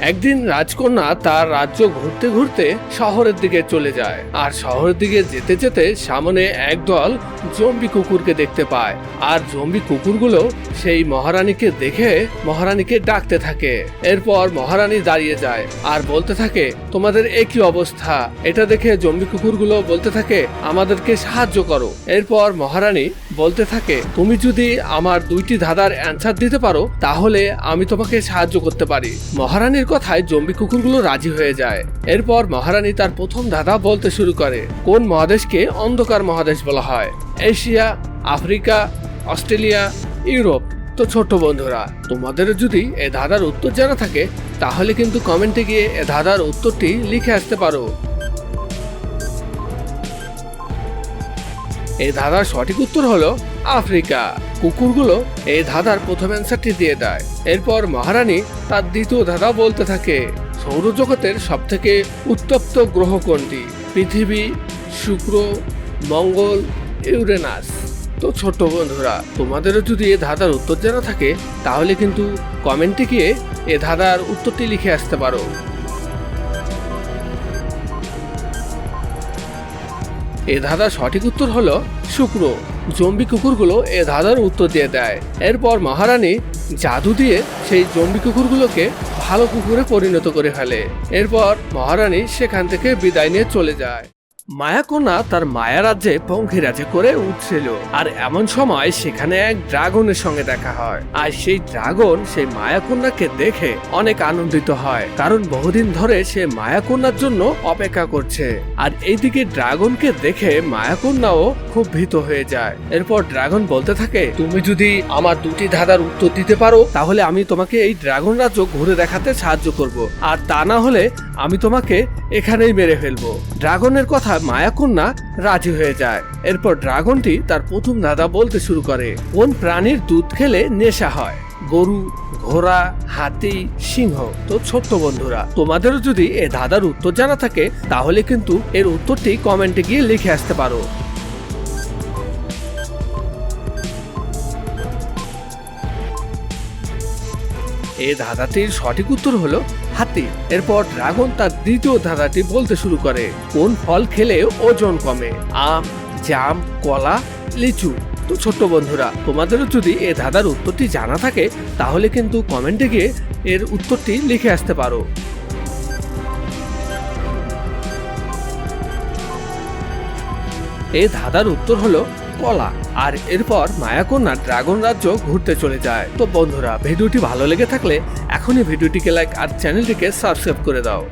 একদিন রাজকন্যা তার রাজ্য ঘুরতে ঘুরতে শহরের দিকে চলে যায়। আর শহরের দিকে যেতে যেতে সামনে একদল জম্বি কুকুরকে দেখতে পায়। আর জম্বি কুকুরগুলো সেই মহারানীকে দেখে মহারানীকে ডাকতে থাকে। এরপর মহারানী দাঁড়িয়ে যায় আর বলতে থাকে, তোমাদের একই অবস্থা? এটা দেখে জম্বি কুকুরগুলো বলতে থাকে, আমাদেরকে সাহায্য করো। এরপর মহারানী বলতে থাকে, তুমি যদি আমার দুইটি ধাঁধার অ্যান্সার দিতে পারো, তাহলে আমি তোমাকে সাহায্য করতে পারি। মহারানীর কথায় জম্বি কুকুরগুলো রাজি হয়ে যায়। এরপর মহারানী তার প্রথম ধাঁধা বলতে শুরু করে, কোন মহাদেশকে অন্ধকার মহাদেশ বলা হয়? Asia, Africa, Australia, Europe. তো ছোট্ট বন্ধুরা, তোমাদের যদি এ ধাঁধার উত্তর জানা থাকে, তাহলে কিন্তু কমেন্টে গিয়ে এ ধাঁধার উত্তরটি লিখে আসতে পারো। এই ধাঁধার সঠিক উত্তর হলো আফ্রিকা। কুকুরগুলো এই ধাঁধার প্রথম অ্যান্সারটি দিয়ে দেয়। এরপর মহারানী তার দ্বিতীয় ধাঁধা বলতে থাকে, সৌরজগতের সব থেকে উত্তপ্ত গ্রহ কোনটি? পৃথিবী, শুক্র, মঙ্গল, ইউরেনাস। তো ছোট্ট বন্ধুরা, তোমাদেরও যদি এ ধাঁধার উত্তর জানা থাকে, তাহলে কিন্তু কমেন্টে গিয়ে এ ধাঁধার উত্তরটি লিখে আসতে পারো। এ ধাঁধার সঠিক উত্তর হলো শুক্র। জম্বি কুকুরগুলো এ ধাঁধার উত্তর দিয়ে দেয়। এরপর মহারানী জাদু দিয়ে সেই জম্বি কুকুরগুলোকে ভালো কুকুরে পরিণত করে ফেলে। এরপর মহারানী সেখান থেকে বিদায় নিয়ে চলে যায়। মায়াকন্যা তার মায়া রাজ্যে পঙ্খিরাজে করে উঠছিল। আর এমন সময় সেখানে এক ড্রাগনের সঙ্গে দেখা হয়। আর সেই ড্রাগন সেই মায়াকন্যাকে দেখে অনেক আনন্দিত হয়। কারণ বহুদিন ধরে সে মায়াকন্যার জন্য অপেক্ষা করছে। আর এইদিকে ড্রাগনকে দেখে মায়াকন্যাও খুব ভীত হয়ে যায়। এরপর ড্রাগন বলতে থাকে, তুমি যদি আমার দুটি ধাঁধার উত্তর দিতে পারো, তাহলে আমি তোমাকে এই ড্রাগন রাজ্য ঘুরে দেখাতে সাহায্য করব। আর তা না হলে আমি তোমাকে এখানেই মেরে ফেলব। ড্রাগনের কথা মায়াকন্যা রাজি হয়ে যায়। এরপর ড্রাগনটি তার প্রথম দাদা বলতে শুরু করে। কোন প্রাণীর দুধ খেলে নেশা হয়? গরু, ঘোড়া, হাতি, সিংহ। তো ছোট্ট বন্ধুরা, তোমাদেরও যদি এ দাদার উত্তর জানা থাকে, তাহলে কিন্তু এর উত্তরটি কমেন্টে গিয়ে লিখে আসতে পারো। এই ধাঁধাটির সঠিক উত্তর হলো হাতি। এরপর ড্রাগন তার দ্বিতীয় ধাঁধাটি বলতে শুরু করে, কোন ফল খেলে ওজন কমে? আম, জাম, কলা, লিচু। তো ছোট্ট বন্ধুরা, তোমাদেরও যদি এ ধাঁধার উত্তরটি জানা থাকে, তাহলে কিন্তু কমেন্টে গিয়ে এর উত্তরটি লিখে আসতে পারো। এই ধাঁধার উত্তর হলো কলা। আর এরপর মায়াকন্যা ড্রাগন রাজ্য ঘুরতে চলে যায়। তো বন্ধুরা, ভিডিওটি ভালো লেগে থাকলে এখনই ভিডিওটিকে লাইক আর চ্যানেলটিকে সাবস্ক্রাইব করে দাও।